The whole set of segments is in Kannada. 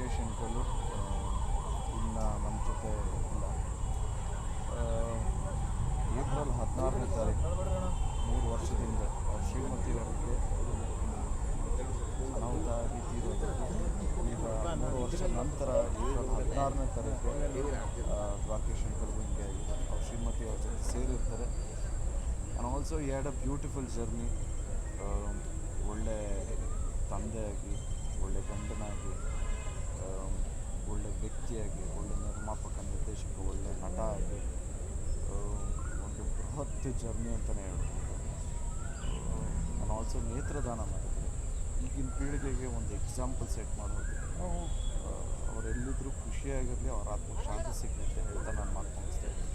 ದ್ವಾರಕೇಶನ್ಗಳು ಇನ್ನು ನಮ್ಮ ಜೊತೆ ಇಲ್ಲ. ಏಪ್ರಿಲ್ ಹದಿನಾರನೇ ತಾರೀಕು, ಮೂರು ವರ್ಷದಿಂದ ಶ್ರೀಮತಿ ಅವರಿಗೆ ಅನಾಹುತ ಆಗಿ ತೀರೋದು ಈಗ ಮೂರು ವರ್ಷ ನಂತರ ಏಪ್ರಿಲ್ ಹದಿನಾರನೇ ತಾರೀಕು ದ್ವಾರಕೇಶನ್ಗಳು ಹಿಂಗೆ ಅವ್ರ ಶ್ರೀಮತಿ ಅವ್ರ ಜೊತೆ ಸೇರಿರ್ತಾರೆ. And also had a beautiful journey ಬೃಹತ್ ಜರ್ನಿ ಅಂತಲೇ ಹೇಳ್ಬೋದು. ನಾನು ಆಲ್ಸೋ ನೇತ್ರದಾನ ಮಾಡಿದ್ದೆ. ಈಗಿನ ಪೀಳಿಗೆಗೆ ಒಂದು ಎಕ್ಸಾಂಪಲ್ ಸೆಟ್ ಮಾಡೋದು ಅವರೆಲ್ಲಿದ್ದರೂ ಖುಷಿಯಾಗಿರಲಿ ಅವ್ರ ಆತ್ಮಕ್ಕೆ ಶಾಂತಿ ಸಿಗಲಿ ಅಂತ ಹೇಳ್ತಾ ನಾನು ಮಾತು ಮುಗಿಸ್ತಾ ಇದ್ದೀನಿ.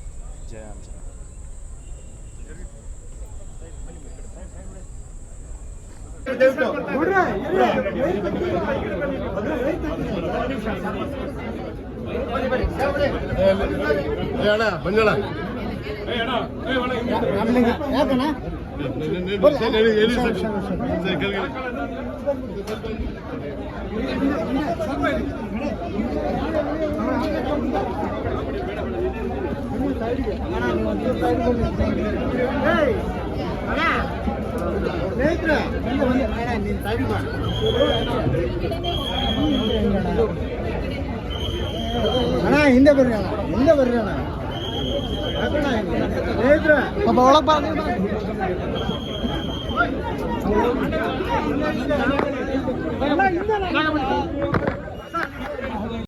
ಜಯ ಅಂಜನ ಬಂದಣ அண்ணா இந்த பேருங்க இந்த பேருங்க അപ്പൊ ഓളെ പറഞ്ഞു